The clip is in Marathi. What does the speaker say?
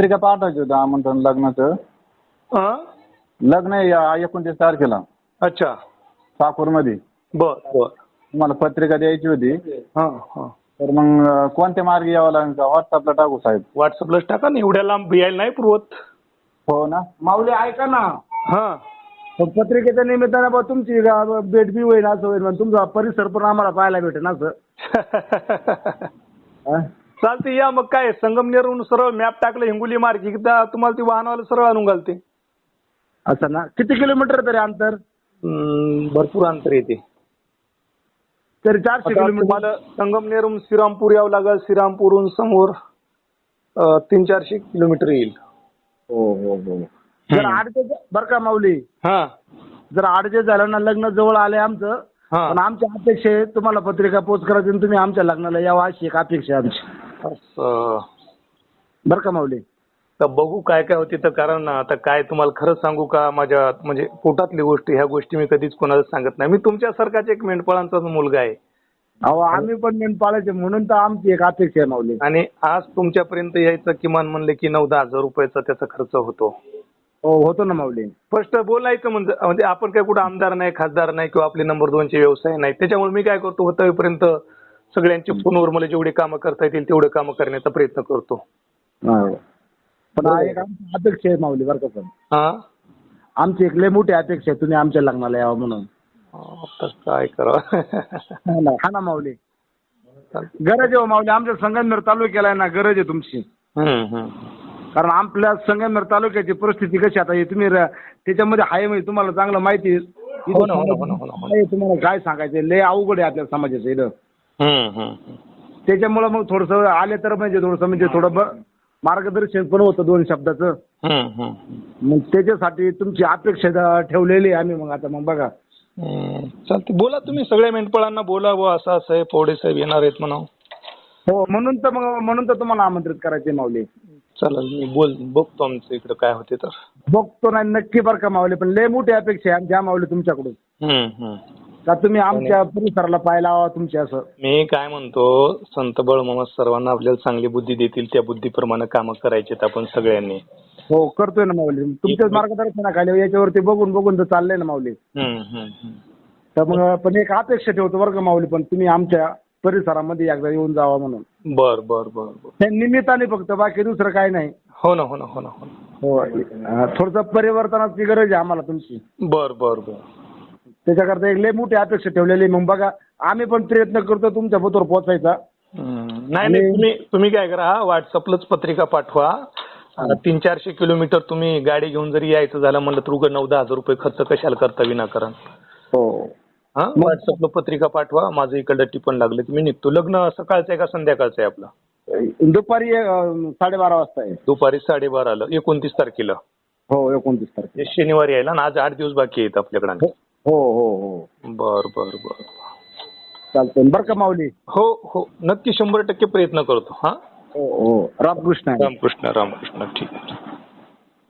पत्रिका पाठवायची होती आमंत्रण लग्नाचं. हा? लग्न आहे या एकोणतीस तारखेला. अच्छा. साकूरमध्ये बर बर. तुम्हाला पत्रिका द्यायची होती. हा हा. तर मग अं, कोणत्या मार्गी यावं लागेल का? व्हॉट्सअपला टाकू साहेब. व्हॉट्सअपलाच टाका ना एवढ्या लांब यायला नाही पुरवत. हो ना? माऊली ऐका ना. हा. पण पत्रिकेच्या निमित्तानं बा तुमची गा- भेट बी होईल असं होईल म्हणजे तुमचा परिसर पण आम्हाला पाहायला भेटेल ना असं. हा? चालते या मग काय? संगमनेरहून सरळ मॅप टाकलं हिंगोली मार्ग. त्या- तुम्हाला ती वाहनवाला सरळ आणून घालते. असं ना? किती किलोमीटर तरी अंतर? हम्म, भरपूर अंतर येते. तरी चारशे आता किलोमीटर. तुम्हाला संगमनेरहून श्रीरामपूर यावं लागेल. श्रीरामपूरहून समोर अं, तीन चारशे किलोमीटर येईल. हो हो हो. जर आडजे बरं का माऊली? हा. जर आडजे झालं ना लग्न जवळ आले आमचं. हा. पण आमची अपेक्षा आहे तुम्हाला पत्रिका पोच करायची आणि तुम्ही आमच्या लग्नाला यावं अशी एक अपेक्षा आहे आमची. असं बरं का माऊली? तर बघू काय काय होते. तर कारण आता काय तुम्हाला खरंच सांगू का? माझ्या म्हणजे पोटातली गोष्टी ह्या गोष्टी मी कधीच कोणाला सांगत नाही. मी तुमच्यासारखाच एक मेंढपाळांचाच मुलगा आहे. अहो आम्ही पण मेन पाळायचे म्हणून तर आमची एक अपेक्षा आहे माऊली. आणि आज तुमच्यापर्यंत यायचं किमान म्हणले की नऊ दहा हजार रुपयाचा त्याचा खर्च होतो. हो होतो ना माऊली. फर्स्ट बोलायचं म्हणजे म्हणजे आपण काय कुठं आमदार नाही खासदार नाही किंवा आपले नंबर दोनचे व्यवसाय नाही. त्याच्यामुळे मी काय करतो होतापर्यंत सगळ्यांची फोनवर मला जेवढे कामं करता येतील तेवढे कामं करण्याचा प्रयत्न करतो. हो. पण हा एक आमची अपेक्षा आहे माऊली बरं का पण? हा? आमची एक लय मोठी अपेक्षा आहे तुम्ही आमच्या लग्नाला यावं म्हणून. आता काय करावं? हा ना हा ना माऊली. गरज आहे हो माऊली आमच्या संगमनेर तालुक्याला आहे ना गरज आहे तुमची. हम्म, हम्म. कारण आपल्या संगमनेर तालुक्याची परिस्थिती कशी आता हे तुम्ही र- त्याच्यामध्ये आहे म्हणजे तुम्हाला चांगलं माहिती आहे. हो ना, हो ना, हो ना, हो ना, हो ना. आहे, तुम्हाला काय सांगायचं लय अवघड आहे आपल्या समाजाचं इथं. त्याच्यामुळं मग थोडस आले तर म्हणजे थोडस म्हणजे थोडं ब- मार्गदर्शन पण होतं दोन शब्दाचं. मग त्याच्यासाठी तुमची अपेक्षा ठेवलेली आहे आम्ही मग आता मग बघा. चालते बोला तुम्ही सगळ्या मेंढपाळांना बोला बुवा असं असं आहे पोडे साहेब येणार आहेत म्हणा हो म्हणून तर मग म्हणून तर तुम्हाला आमंत्रित करायचे माऊली. चालेल मी बोल बघतो आमचं इकडं काय होते तर. बघतो नाही नक्की बरं का माऊली पण लय मोठी अपेक्षा आहे आमच्या माऊली तुमच्याकडून. हम्म, हम्म. का तुम्ही आमच्या परिसराला पाहायला हवा तुमच्या असं? मी काय म्हणतो संत बळमामा सर्वांना आपल्याला चांगली बुद्धी देतील त्या बुद्धीप्रमाणे कामं करायची आपण सगळ्यांनी. हो करतोय ना माऊली. तुमच्याच मार्गदर्शनाखाली याच्यावरती बघून बघून तर चाललंय ना माऊली. हम्म, हम्म, हम्म. तर मग पण एक अपेक्षा ठेवतो बरं का माऊली पण तुम्ही आमच्या परिसरामध्ये एकदा येऊन जावा म्हणून. बर बर बर बर. त्या निमित्ताने फक्त बाकी दुसरं काही नाही. हो ना हो ना हो ना हो ना. हो थोडस परिवर्तनाची गरज आहे आम्हाला तुमची. बर बर बर. त्याच्याकरता एक लय मोठी अपेक्षा ठेवलेली आहे. मग बघा आम्ही पण प्रयत्न करतो तुमच्या बरोबर पोहोचायचा. हम्म. नाही नाही तुम्ही तुम्ही काय करा व्हॉट्सअपलाच पत्रिका पाठवा. तीन चारशे किलोमीटर तुम्ही गाडी घेऊन जरी यायचं झालं म्हणलं तर उगा नऊ दहा हजार रुपये खर्च कशाला करता विनाकारण. हो. हा? व्हॉट्सअपला पत्रिका पाठवा. माझं इकडं टिपण लागलं मी निघतो. लग्न सकाळचं आहे का संध्याकाळचं आहे आपलं? दुपारी अं, साडेबारा वाजता आहे. दुपारी साडेबाराला. एकोणतीस तारखेला. हो एकोणतीस तारखे हे शनिवारी आहे ना? आज आठ दिवस बाकी आहेत आपल्याकडे. हो हो हो. बर बर बर. चालतंय. बरं का माऊली? हो हो. नक्की शंभर टक्के प्रयत्न करतो. हा? हो हो. रामकृष्ण आहे. रामकृष्ण रामकृष्ण. ठीक आहे.